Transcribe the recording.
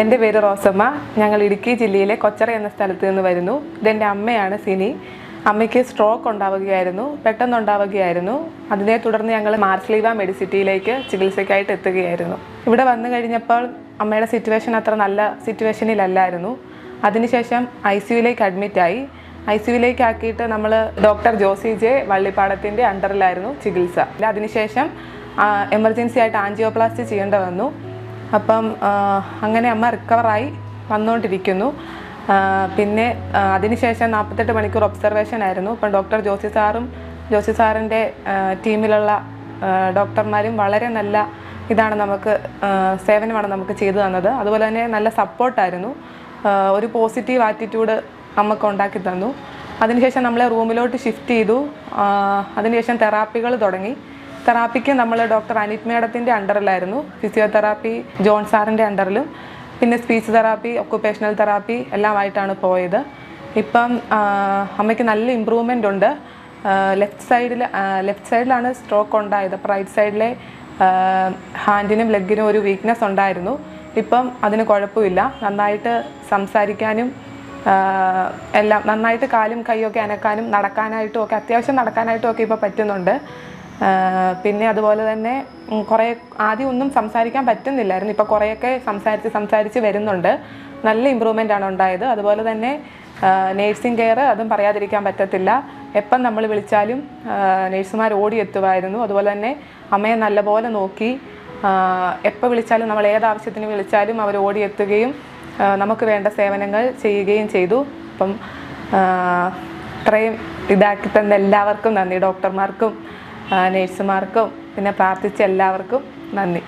എന്റെ പേര് റോസമ്മ. ഞങ്ങൾ ഇടുക്കി ജില്ലയിലെ കൊച്ചറ എന്ന സ്ഥലത്ത് നിന്ന് വരുന്നു. ഇതെന്റെ അമ്മയാണ് സിനി. അമ്മയ്ക്ക് സ്ട്രോക്ക് ഉണ്ടാവുകയായിരുന്നു. പെട്ടെന്നുണ്ടാവുകയായിരുന്നു അതിനെ തുടർന്ന് ഞങ്ങൾ മാർസ്ലീവ മെഡിസിറ്റിയിലേക്ക് ചികിത്സയ്ക്കായിട്ട് എത്തുകയായിരുന്നു. ഇവിടെ വന്നു കഴിഞ്ഞപ്പോൾ അമ്മയുടെ സിറ്റുവേഷൻ അത്ര നല്ല സിറ്റുവേഷനിലല്ലായിരുന്നു അതിനുശേഷം ഐ സിയുലേക്ക് അഡ്മിറ്റായി ഐ സിയുലേക്ക് ആക്കിയിട്ട് നമ്മൾ ഡോക്ടർ ജോസി ജെ വള്ളിപ്പാടത്തിന്റെ അണ്ടറിലായിരുന്നു ചികിത്സ. അതിനുശേഷം എമർജൻസി ആയിട്ട് ആൻജിയോപ്ലാസ്റ്റി ചെയ്യേണ്ടി വന്നു. അപ്പം അങ്ങനെ അമ്മ റിക്കവറായി വന്നുകൊണ്ടിരിക്കുന്നു പിന്നെ അതിനുശേഷം നാൽപ്പത്തെട്ട് മണിക്കൂർ ഒബ്സർവേഷൻ ആയിരുന്നു. അപ്പം ഡോക്ടർ ജോസി സാറും ജോസി സാറിന്റെ ടീമിലുള്ള ഡോക്ടർമാരും വളരെ നല്ല ഇതാണ് നമുക്ക് സേവനമാണ് നമുക്ക് ചെയ്തു തന്നത്. അതുപോലെ തന്നെ നല്ല സപ്പോർട്ടായിരുന്നു ഒരു പോസിറ്റീവ് ആറ്റിറ്റ്യൂഡ് നമുക്ക് ഉണ്ടാക്കി തന്നു. അതിനുശേഷം നമ്മളെ റൂമിലോട്ട് ഷിഫ്റ്റ് ചെയ്തു. അതിനുശേഷം തെറാപ്പികൾ തുടങ്ങി. തെറാപ്പിക്ക് നമ്മൾ ഡോക്ടർ അനിത് മേഡത്തിന്റെ അണ്ടറിലായിരുന്നു. ഫിസിയോതെറാപ്പി ജോൺ സാറിന്റെ അണ്ടറിലും പിന്നെ സ്പീച്ച് തെറാപ്പി ഒക്കുപേഷണൽ തെറാപ്പി എല്ലാമായിട്ടാണ് പോയത്. ഇപ്പം അമ്മയ്ക്ക് നല്ല ഇമ്പ്രൂവ്മെന്റ് ഉണ്ട്. ലെഫ്റ്റ് സൈഡിൽ ലെഫ്റ്റ് സൈഡിലാണ് സ്ട്രോക്ക് ഉണ്ടായത്. അപ്പോൾ റൈറ്റ് സൈഡിലെ ഹാൻഡിനും ലെഗിനും ഒരു വീക്ക്നെസ് ഉണ്ടായിരുന്നു. ഇപ്പം അതിന് കുഴപ്പമില്ല. നന്നായിട്ട് സംസാരിക്കാനും എല്ലാം നന്നായിട്ട് കാലും കൈയൊക്കെ അനക്കാനും നടക്കാനായിട്ടും ഒക്കെ അത്യാവശ്യം നടക്കാനായിട്ടും ഒക്കെ ഇപ്പോൾ പറ്റുന്നുണ്ട്. പിന്നെ അതുപോലെ തന്നെ കുറേ ആദ്യം ഒന്നും സംസാരിക്കാൻ പറ്റുന്നില്ലായിരുന്നു. ഇപ്പോൾ കുറേയൊക്കെ സംസാരിച്ച് സംസാരിച്ച് വരുന്നുണ്ട്. നല്ല ഇമ്പ്രൂവ്മെന്റ് ആണ് ഉണ്ടായത്. അതുപോലെ തന്നെ നേഴ്സിംഗ് കെയർ അതും പറയാതിരിക്കാൻ പറ്റത്തില്ല. എപ്പം നമ്മൾ വിളിച്ചാലും നേഴ്സുമാർ ഓടിയെത്തുമായിരുന്നു. അതുപോലെ തന്നെ അമ്മയെ നല്ലപോലെ നോക്കി എപ്പോൾ വിളിച്ചാലും നമ്മൾ ഏതാവശ്യത്തിന് വിളിച്ചാലും അവർ ഓടിയെത്തുകയും നമുക്ക് വേണ്ട സേവനങ്ങൾ ചെയ്യുകയും ചെയ്തു. അപ്പം ഇത്രയും ഇതാക്കി തന്ന എല്ലാവർക്കും നന്ദി. ഡോക്ടർമാർക്കും നേഴ്സുമാർക്കും പിന്നെ പ്രാർത്ഥിച്ച എല്ലാവർക്കും നന്ദി.